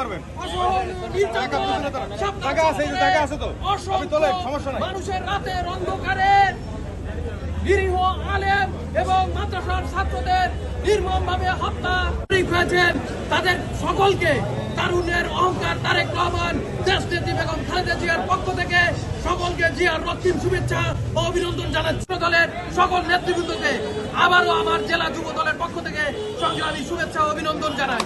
পারবেন আছে, আছে তো। আপনি তোলেন, সমস্যা নাই। মানুষের রাতের অন্ধকারে নিরীহ আলেম এবং মাদ্রাসার ছাত্রদের নির্মমভাবে হত্যা হয়েছেন তাদের সকলকে তারুণ্যের অহংকার তারেক রহমান দেশ নেত্রী বেগম খালেদা জিয়ার পক্ষ থেকে সকলকে জিয়ার রক্তিম শুভেচ্ছা ও অভিনন্দন জানাচ্ছি দলের সকল নেতৃবৃন্দকে আবারও আমার জেলা যুব দলের পক্ষ থেকে সংগ্রামী শুভেচ্ছা ও অভিনন্দন জানাই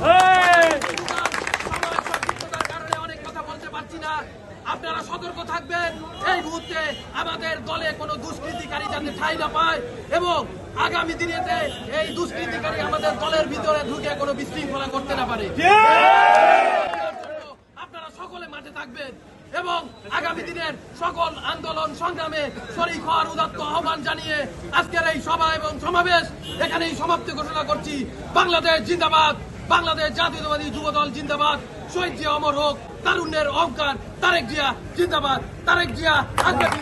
আপনারা সতর্ক থাকবেন। এই মুহূর্তে আমাদের দলে কোনো দুষ্কৃতিকারী যাতে ঠাই না পায় এবং আগামী দিনেতে এই দুষ্কৃতিকারী আমাদের দলের ভিতরে ঢুকে কোনো বিশৃঙ্খলা করতে না পারে। আপনারা সকলে মাঠে থাকবেন এবং আগামী দিনের সকল আন্দোলন সংগ্রামে শরিক হওয়ার উদাত্ত আহ্বান জানিয়ে আজকের এই সভা এবং সমাবেশ এখানেই সমাপ্তি ঘোষণা করছি। বাংলাদেশ জিন্দাবাদ বাংলাদেশ জাতীয়তাবাদী যুব দল জিন্দাবাদ। শহীদ জিয়া অমর হোক তারুণ্যের অহংকার তারেক জিয়া জিন্দাবাদ তারেক জিয়া